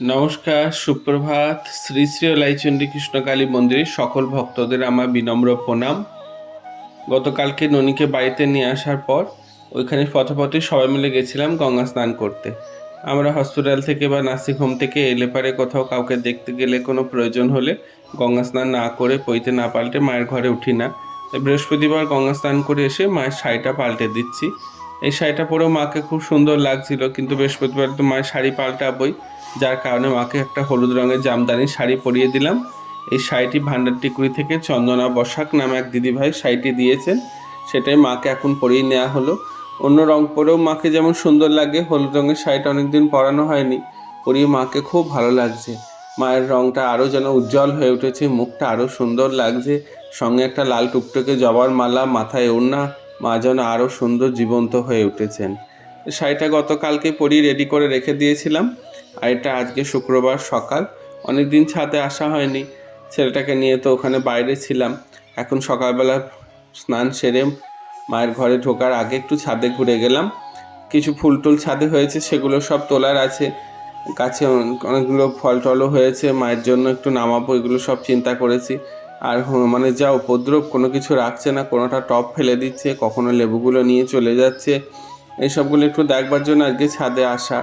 নমস্কার, সুপ্রভাত। শ্রী শ্রী লাইচন্ডী কৃষ্ণকালী মন্দিরে সকল ভক্তদের আমার বিনম্র প্রণাম। গতকালকে ননীকে বাড়িতে নিয়ে আসার পর ওইখানে পথে পথে সবাই মিলে গেছিলাম গঙ্গা স্নান করতে। আমরা হসপিটাল থেকে বা নার্সিং হোম থেকে এলে পারে কোথাও কাউকে দেখতে গেলে কোনো প্রয়োজন হলে গঙ্গা স্নান না করে পইতে না পাল্টে মায়ের ঘরে উঠি না। বৃহস্পতিবার গঙ্গা স্নান করে এসে মায়ের শাড়িটা পাল্টে দিচ্ছি। এই শাড়িটা পরেও মাকে খুব সুন্দর লাগছিল, কিন্তু বৃহস্পতিবার তো মায়ের শাড়ি পাল্টাবই। যার কারণে মাকে একটা হলুদ রঙের জামদানি শাড়ি পরিয়ে দিলাম। এই শাড়িটি ভান্ডার টিকুরি থেকে চন্দনা বসাক নামে এক দিদিভাই শাড়িটি দিয়েছেন। সেটাই মাকে এখন পরিয়ে নেওয়া হলো। অন্য রং পরেও মাকে যেমন সুন্দর লাগে, হলুদ রঙের শাড়িটা অনেকদিন পরানো হয়নি, পরিয়ে মাকে খুব ভালো লাগছে। মায়ের রংটা আরও যেন উজ্জ্বল হয়ে উঠেছে, মুখটা আরও সুন্দর লাগছে। সঙ্গে একটা লাল টুকটুকে জবার মালা, মাথায় ওড়না, মা যেন আরও সুন্দর জীবন্ত হয়ে উঠেছেন। শাড়িটা গতকালকে পরিয়ে রেডি করে রেখে দিয়েছিলাম। আর এটা আজকে শুক্রবার সকাল। অনেক দিন ছাদে আসা হয়নি। ছেলেটাকে নিয়ে তো ওখানে বাইরে ছিলাম। এখন সকালবেলা স্নান সেরে মায়ের ঘরে ঢোকার আগে একটু ছাদে ঘুরে গেলাম। কিছু ফুল টুল ছাদে হয়েছে, সেগুলো সব তোলার আছে। গাছে অনেকগুলো ফল টলও হয়েছে। মায়ের জন্য একটু নামাবো, এগুলো সব চিন্তা করেছি। আর মানে যা উপদ্রব, কোনো কিছু রাখছে না, কোনোটা টপ ফেলে দিচ্ছে, কখনো লেবুগুলো নিয়ে চলে যাচ্ছে। এইসবগুলো একটু দেখবার জন্য আজকে ছাদে আসা।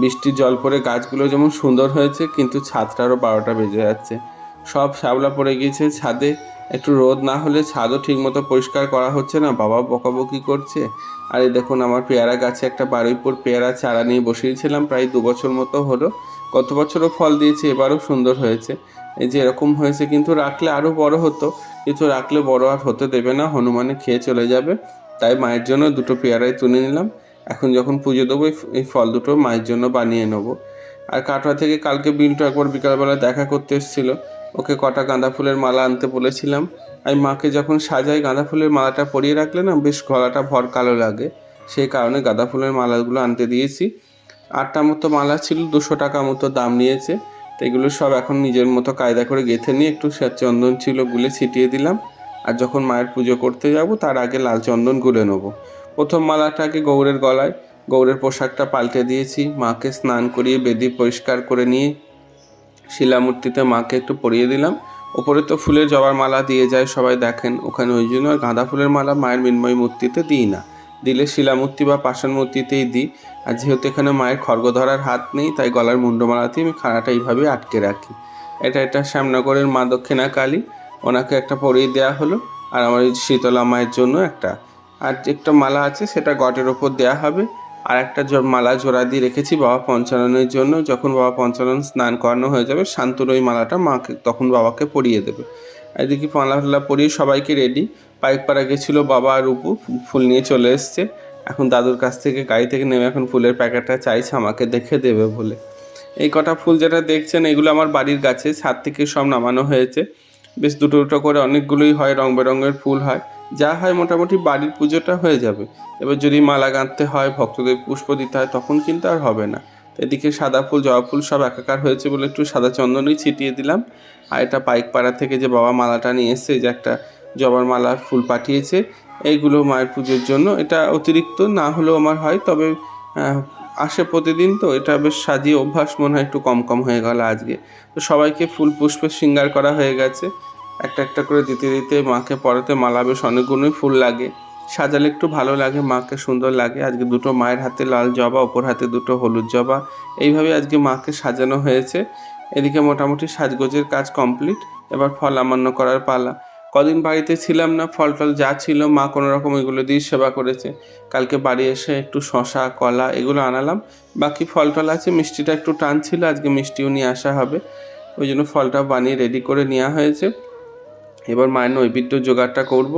বৃষ্টির জল পড়ে গাছগুলো যেমন সুন্দর হয়েছে, কিন্তু ছাদটারও বারোটা বেজে যাচ্ছে। সব শ্যাওলা পড়ে গিয়েছে ছাদে। একটু রোদ না হলে ছাদও ঠিকমতো পরিষ্কার করা হচ্ছে না। বাবা বকাবকি করছে। আর এই দেখুন, আমার পেয়ারা গাছে একটা বারুইপুর পেয়ারা চারা নিয়ে বসিয়েছিলাম, প্রায় দু বছর মতো হলো। গত বছরও ফল দিয়েছে, এবারও সুন্দর হয়েছে। এই যে এরকম হয়েছে, কিন্তু রাখলে আরও বড় হতো। কিন্তু রাখলে বড় আর হতে দেবে না হনুমানে খেয়ে চলে যাবে। তাই মায়ের জন্য দুটো পেয়ারাই তুলে নিলাম। এখন যখন পুজো দেবো, এই ফল দুটো মায়ের জন্য বানিয়ে নেব। আর কাটোয়া থেকে কালকে বিল্টু একবার বিকালবেলা দেখা করতে এসেছিল। ওকে কটা গাঁদা ফুলের মালা আনতে বলেছিলাম। আমি মাকে যখন সাজাই, গাঁদা ফুলের মালাটা পরিয়ে রাখলে না, বেশ গলাটা ভর কালো লাগে। সেই কারণে গাঁদা ফুলের মালাগুলো আনতে দিয়েছি। আটটা মতো মালা ছিল, দুশো টাকা মতো দাম নিয়েছে। তো এগুলো সব এখন নিজের মতো কায়দা করে গেঁথে নিয়ে একটু চন্দন ছিল গুলে ছিটিয়ে দিলাম। আর যখন মায়ের পুজো করতে যাব, তার আগে লাল চন্দন গুলে নেব। প্রথম মালাটাকে গৌরের গলায়, গৌরের পোশাকটা পাল্টে দিয়েছি, মাকে স্নান করিয়ে বেদি পরিষ্কার করে নিয়ে শিলামূর্তিতে মাকে একটু পরিয়ে দিলাম। ওপরে তো ফুলের জবার মালা দিয়ে যায়, সবাই দেখেন ওখানে ওই জন্য আর গাঁদা ফুলের মালা মায়ের মৃন্ময় মূর্তিতে দিই না। দিলে শিলামূর্তি বা পাষাণ মূর্তিতেই দিই। আর যেহেতু এখানে মায়ের খড়গ ধরার হাত নেই, তাই গলার মুন্ডমালাতেই আমি খাড়াটা এইভাবে আটকে রাখি। এটা এটা শ্যামনগরের মা দক্ষিণা কালী ওনাকে একটা পরিয়ে দেওয়া হলো। আর আমার শীতলা মায়ের জন্য একটা। আর একটা মালা আছে, সেটা গটের ওপর দেওয়া হবে। আর একটা মালা জোড়া দিয়ে রেখেছি বাবা পঞ্চাননের জন্য। যখন বাবা পঞ্চানন স্নান করানো হয়ে যাবে, শান্তর ওই মালাটা মাকে, তখন বাবাকে পরিয়ে দেবে। এদিকে মালা টালা পরিয়ে সবাইকে রেডি পাইকপাড়া গেছিল বাবা আর রূপু ফুল নিয়ে চলে এসছে। এখন দাদুর কাছ থেকে, গাড়ি থেকে নেমে এখন ফুলের প্যাকেটটা চাইছে, আমাকে দেখে দেবে বলে। এই কটা ফুল যেটা দেখছেন, এগুলো আমার বাড়ির গাছে, ছাদ থেকে সব নামানো হয়েছে। বেশ দুটো দুটো করে অনেকগুলোই হয়, রং বেরঙের ফুল হয়। যা হয় মোটামুটি বাড়ির পুজোটা হয়ে যাবে। এবার যদি মালা গাঁথতে হয়, ভক্তদের পুষ্প দিতে হয়, তখন কিন্তু আর হবে না। এদিকে সাদা ফুল, জবা ফুল সব একাকার হয়েছে বলে একটু সাদা চন্দনই ছিটিয়ে দিলাম। আর এটা পাইকপাড়া থেকে যে বাবা মালাটা নিয়ে এসছে, যে একটা জবার মালা ফুল পাঠিয়েছে এইগুলো মায়ের পুজোর জন্য। এটা অতিরিক্ত না হলেও আমার হয়, তবে আসে প্রতিদিন তো। এটা বেশ সাজিয়ে অভ্যাস মনে হয় একটু কম কম হয়ে গেল আজকে। তো সবাইকে ফুল পুষ্পে শৃঙ্গার করা হয়ে গেছে। একটা একটা করে দিতে দিতে মাকে পরাতে মালা বেশ অনেকগুলোই ফুল লাগে। সাজালে একটু ভালো লাগে, মাকে সুন্দর লাগে। আজকে দুটো মায়ের হাতে লাল জবা, ওপর হাতে দুটো হলুদ জবা। এইভাবে আজকে মাকে সাজানো হয়েছে। এদিকে মোটামুটি সাজগোজের কাজ কমপ্লিট। এবার ফল আমান্য করার পালা। কদিন বাড়িতে ছিলাম না ফল টল যা ছিল, মা কোনো রকম এগুলো দিয়ে সেবা করেছে। কালকে বাড়ি এসে একটু শশা, কলা এগুলো আনালাম। বাকি ফল টল আছে, মিষ্টিটা একটু টান ছিল আজকে মিষ্টিও নিয়ে আসা হবে। ওই জন্য ফলটা বানিয়ে রেডি করে নেওয়া হয়েছে। এবার মায়ের নৈবেদ্য জোগাড়টা করব।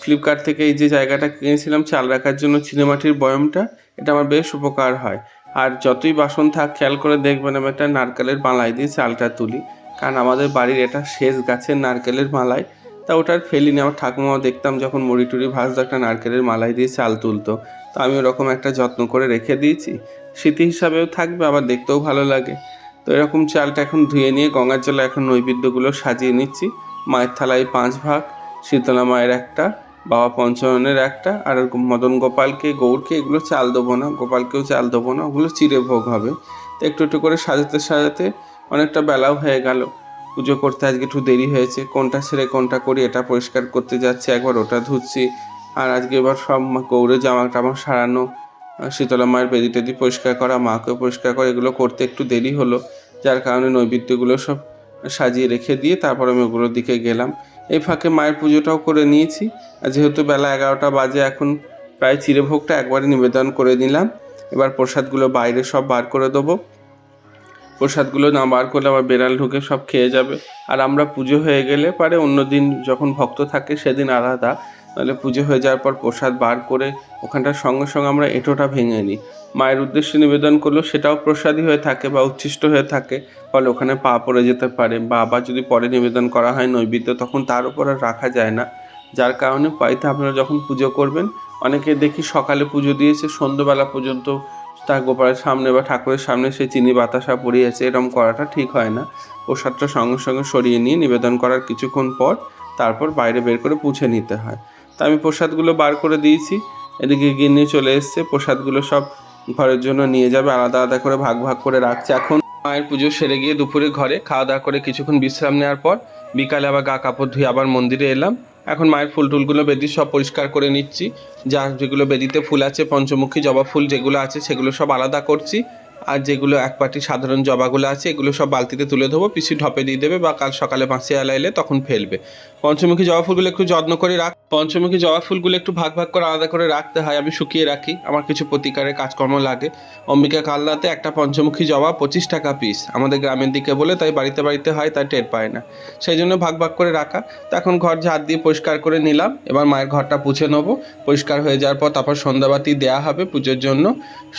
ফ্লিপকার্ট থেকে এই যে জায়গাটা কিনেছিলাম, চাল রাখার জন্য চিনেমাটির বয়মটা, এটা আমার বেশ উপকার হয়। আর যতই বাসন থাক, খেয়াল করে দেখবেন আমি একটা নারকেলের মালাই দিয়ে চালটা তুলি। কারণ আমাদের বাড়ির এটা শেষ গাছের নারকেলের মালাই, তা ওটার ফেলিনি আমার ঠাকুমাও দেখতাম যখন মুড়ি টুড়ি ভাজতো একটা নারকেলের মালাই দিয়ে চাল তুলতো। তো আমি ওরকম একটা যত্ন করে রেখে দিয়েছি। স্মৃতি হিসাবেও থাকবে, আবার দেখতেও ভালো লাগে। তো এরকম চালটা এখন ধুয়ে নিয়ে গঙ্গার জলে এখন নৈবেদ্যগুলো সাজিয়ে নিচ্ছি। মায়ের থালায় পাঁচ ভাগ, শীতলা মায়ের একটা, বাবা পঞ্চাননের একটা, আর মদন গোপালকে, গৌরকে, এগুলো চাল দেবো না, গোপালকেও চাল দেবো না, ওগুলো চিড়ে ভোগ হবে। তো একটু একটু করে সাজাতে সাজাতে অনেকটা বেলাও হয়ে গেল। পুজো করতে আজকে একটু দেরি হয়েছে, কোনটা ছেড়ে কোনটা করি এটা পরিষ্কার করতে যাচ্ছি, একবার ওটা ধুচ্ছি, আর আজকে এবার সব মা- গৌরে জামা টামা সারানো শীতলা মায়ের বেদি টেদি পরিষ্কার করা, মাকেও পরিষ্কার করা, এগুলো করতে একটু দেরি হলো, যার কারণে নৈবেদ্যগুলো সব সাজিয়ে রেখে দিয়ে তারপর আমি ওগুলোর দিকে গেলাম। এই ফাঁকে মায়ের পুজোটাও করে নিয়েছি। আর যেহেতু বেলা এগারোটা বাজে, এখন প্রায় চিরেভোগটা একবারে নিবেদন করে নিলাম। এবার প্রসাদগুলো বাইরে সব বার করে দেবো। প্রসাদগুলো না বার করলে আবার বেড়াল ঢুকে সব খেয়ে যাবে। আর আমরা পুজো হয়ে গেলে পারে অন্য দিন যখন ভক্ত থাকে সেদিন আলাদা। নাহলে পুজো হয়ে যাওয়ার পর প্রসাদ বার করে ওখানটার সঙ্গে সঙ্গে আমরা এঁটোটা ভেঙে নিই। মায়ের উদ্দেশ্যে নিবেদন করলেও সেটাও প্রসাদই হয়ে থাকে বা উচ্ছিষ্ট হয়ে থাকে, ফলে ওখানে পা পড়ে যেতে পারে বা আবার যদি পরে নিবেদন করা হয় নৈবেদ্য, তখন তার উপর আর রাখা যায় না। যার কারণে বাড়িতে আপনারা যখন পুজো করবেন, অনেকে দেখি সকালে পুজো দিয়েছে, সন্ধ্যেবেলা পর্যন্ত তার গোপালের সামনে বা ঠাকুরের সামনে সেই চিনি বাতাসা পড়িয়েছে এরকম করাটা ঠিক হয় না। প্রসাদটা সঙ্গে সঙ্গে সরিয়ে নিয়ে নিবেদন করার কিছুক্ষণ পর তারপর বাইরে বের করে পুছে নিতে হয়। তা আমি প্রসাদগুলো বার করে দিয়েছি। এদিকে গিন্নি চলে এসছে, প্রসাদগুলো সব ঘরের জন্য নিয়ে যাবে। আলাদা আলাদা করে ভাগ ভাগ করে রাখছে। এখন মায়ের পুজো সেরে গিয়ে দুপুরে ঘরে খাওয়া দাওয়া করে কিছুক্ষণ বিশ্রাম নেওয়ার পর বিকালে আবার গা কাপড় ধুয়ে আবার মন্দিরে এলাম। এখন মায়ের ফুল টুলগুলো বেদি সব পরিষ্কার করে নিচ্ছি। যা যেগুলো বেদিতে ফুল আছে, পঞ্চমুখী জবা ফুল যেগুলো আছে, সেগুলো সব আলাদা করছি। আর যেগুলো এক পাটি সাধারণ জবাগুলো আছে, এগুলো সব বালতিতে তুলে দেবো পিসি ঢপে দিয়ে দেবে বা কাল সকালে বাঁচিয়ে আলা এলে তখন ফেলবে। পঞ্চমুখী জবা ফুলগুলো একটু যত্ন করে রাখ। পঞ্চমুখী জবা ফুলগুলো একটু ভাগ ভাগ করে আলাদা করে রাখতে হয়, আমি শুকিয়ে রাখি। আমার কিছু প্রতিকারের কাজকর্ম লাগে। অম্বিকা কালনাতে একটা পঞ্চমুখী জবা পঁচিশ টাকা পিস আমাদের গ্রামের দিকে বলে তাই বাড়িতে বাড়িতে হয়, তাই টের পায় না। সেই জন্য ভাগ ভাগ করে রাখা। তো এখন ঘর ঝাড় দিয়ে পরিষ্কার করে নিলাম। এবার মায়ের ঘরটা পুছে নেব। পরিষ্কার হয়ে যাওয়ার পর তারপর সন্ধ্যাবাতি দেওয়া হবে পুজোর জন্য।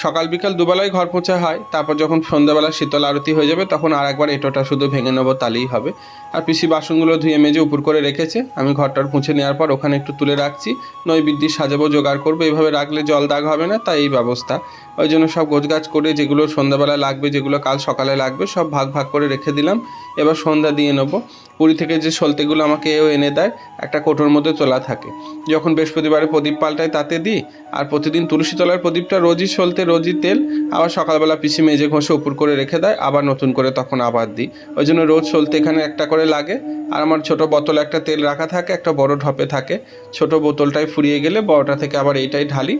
সকাল বিকাল দুবেলায় ঘর পোছা হয়। তারপর যখন সন্ধ্যাবেলা শীতল আরতি হয়ে যাবে, তখন আর একবার এটোটা শুধু ভেঙে নেব, তাহলেই হবে। আর পিসি বাসনগুলো ধুয়ে মেজে উপর করে রেখেছে আমি ঘরটার মুছে নেওয়ার পর ওখানে একটু তুলে রাখছি। নৈবেদ্যি সাজাবো, জোগাড় করব। এইভাবে রাখলে জল দাগ হবে না, তাই এই ব্যবস্থা। ওই জন্য সব গোছগাছ করে যেগুলো সন্ধ্যাবেলা লাগবে, যেগুলো কাল সকালে লাগবে, সব ভাগ ভাগ করে রেখে দিলাম। এবার সন্ধ্যা দিয়ে নেব। পুরী থেকে যে সলতেগুলো আমাকে এও এনে দেয়, একটা কোটোর মধ্যে তোলা থাকে। যখন বৃহস্পতিবারে প্রদীপ পাল্টায় তাতে দিই, আর প্রতিদিন তুলসী তলার প্রদীপটা রোজই সলতে, রোজই তেল, আবার সকালবেলা পিসি মেজে ঘষে উপর করে রেখে দেয়, আবার নতুন করে তখন আবার দিই। ওই জন্য রোজ সলতে এখানে একটা করে লাগে, আর আমার ছোট বোতলে একটা তেল রাখা থাকে, একটা বড় ঢপে থাকে। ছোট বোতলটায় ফুরিয়ে গেলে বড়টা থেকে আবার এইটাই ঢালি,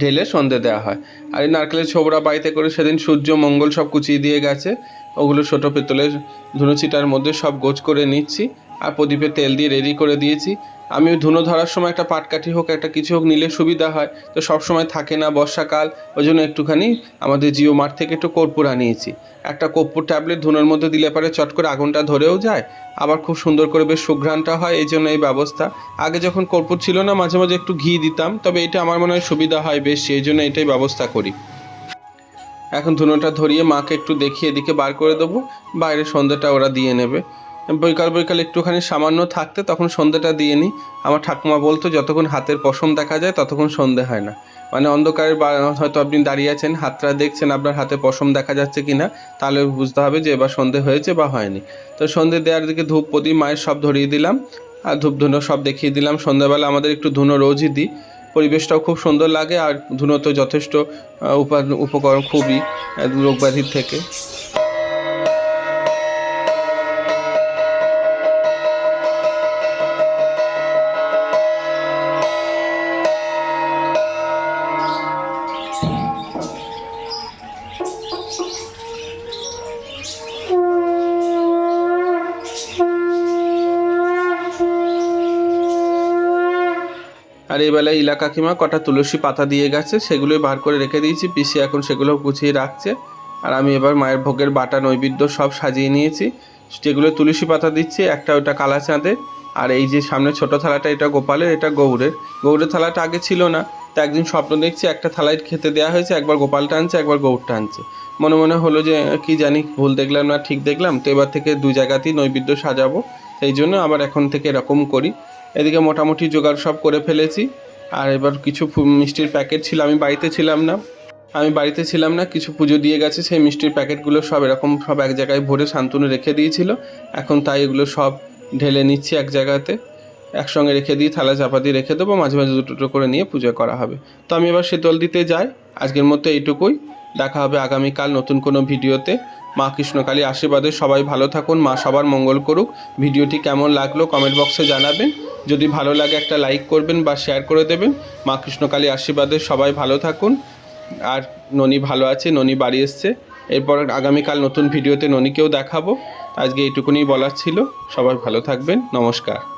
ঢেলে সন্ধে দেওয়া হয়। আর এই নারকেলের ছোবরা বাড়িতে করে সেদিন সূর্য, মঙ্গল সব কুচিয়ে দিয়ে গেছে। ওগুলো ছোটো পেতলের ধুনুচিটার মধ্যে সব গোছ করে নিচ্ছি। আর প্রদীপে তেল দিয়ে রেডি করে দিয়েছি। আমি ধুনো ধরার সময় একটা পাটকাঠি হোক, একটা কিছু হোক নিলে সুবিধা হয়। তো সব সময় থাকে না বর্ষাকাল ওই জন্য একটুখানি আমাদের জিও মার্ট থেকে একটু কর্পূর আনিয়েছি। একটা কর্পূর ট্যাবলেট ধুনোর মধ্যে দিলে পরে চট করে আগুনটা ধরেও যায়, আবার খুব সুন্দর করে বেশ সুঘ্রাণটা হয়, এই জন্য এই ব্যবস্থা। আগে যখন কর্পূর ছিল না, মাঝে মাঝে একটু ঘি দিতাম, তবে এটা আমার মনে হয় সুবিধা হয় বেশ সেই জন্য এটাই ব্যবস্থা করি। এখন ধুনোটা ধরিয়ে মাকে একটু দেখিয়ে এদিকে বার করে দেবো, বাইরে সন্ধ্যাটা ওরা দিয়ে নেবে। বৈকাল বৈকাল একটুখানি সামান্য থাকতে তখন সন্ধ্যাটা দিয়ে নিই। আমার ঠাকুমা বলতো, যতক্ষণ হাতের পশম দেখা যায়, ততক্ষণ সন্ধে হয় না। মানে অন্ধকারের বা- হয়তো আপনি দাঁড়িয়ে আছেন, হাতটা দেখছেন আপনার হাতে পশম দেখা যাচ্ছে কিনা, তাহলে বুঝতে হবে যে এবার সন্ধে হয়েছে বা হয়নি। তো সন্ধে দেওয়ার দিকে ধূপ প্রদীপ, মায়ের সব ধরিয়ে দিলাম, আর ধূপ ধুনো সব দেখিয়ে দিলাম। সন্ধ্যাবেলা আমাদের একটু ধুনো রোজই দিই। পরিবেশটাও খুব সুন্দর লাগে, আর ধুনো তো যথেষ্ট উপকরণ খুবই রোগব্যাধির থেকে। আর এই বেলায় ইলা কাকিমা কটা তুলসী পাতা দিয়ে গেছে, সেগুলোই বার করে রেখে দিয়েছি। পিসি এখন সেগুলো গুছিয়ে রাখছে। আর আমি এবার মায়ের ভোগের বাটা, নৈবেদ্য সব সাজিয়ে নিয়েছি। যেগুলো তুলসী পাতা দিচ্ছি, একটা ওটা কালা চাঁদের। আর এই যে সামনে ছোট থালাটা, এটা গোপালের, এটা গৌরের। গৌরের থালাটা আগে ছিল না, তো একদিন স্বপ্ন দেখছি একটা থালায় খেতে দেওয়া হয়েছে, একবার গোপালটা আনছে, একবার গৌরটা আনছে। মনে মনে হলো যে, কি জানি, ভুল দেখলাম না, ঠিক দেখলাম। তো এবার থেকে দু জায়গাতেই নৈবেদ্য সাজাবো। সেই জন্য আবার এখন থেকে এরকম করি। এদিকে মোটামুটি জোগাড় সব করে ফেলেছি। আর এবার কিছু মিষ্টির প্যাকেট ছিল, আমি বাড়িতে ছিলাম না। আমি বাড়িতে ছিলাম না, কিছু পুজো দিয়ে গেছে, সেই মিষ্টির প্যাকেটগুলো সব এরকম সব এক জায়গায় ভরে শান্তনু রেখে দিয়েছিল। এখন তাই এগুলো সব ঢেলে নিচ্ছি এক জায়গাতে। একসঙ্গে রেখে দিয়ে থালা চাপা দিয়ে রেখে দেবো, মাঝে মাঝে দুটো করে নিয়ে পুজো করা হবে। তো আমি এবার শীতল দিতে যাই, আজকের মতো এইটুকুই। দেখা হবে আগামীকাল নতুন কোনো ভিডিওতে। মা কৃষ্ণকালী আশীর্বাদে সবাই ভালো থাকুন, মা সবার মঙ্গল করুক। ভিডিওটি কেমন লাগল কমেন্ট বক্সে জানাবেন। যদি ভালো লাগে একটা লাইক করবেন বা শেয়ার করে দেবেন। মা কৃষ্ণকালী আশীর্বাদে সবাই ভালো থাকুন। আর ননি ভালো আছে, ননি বাড়ি এসছে। এরপর আগামীকাল নতুন ভিডিওতে ননিকেও দেখাবো। আজকে এইটুকুনি বলার ছিল। সবাই ভালো থাকবেন। নমস্কার।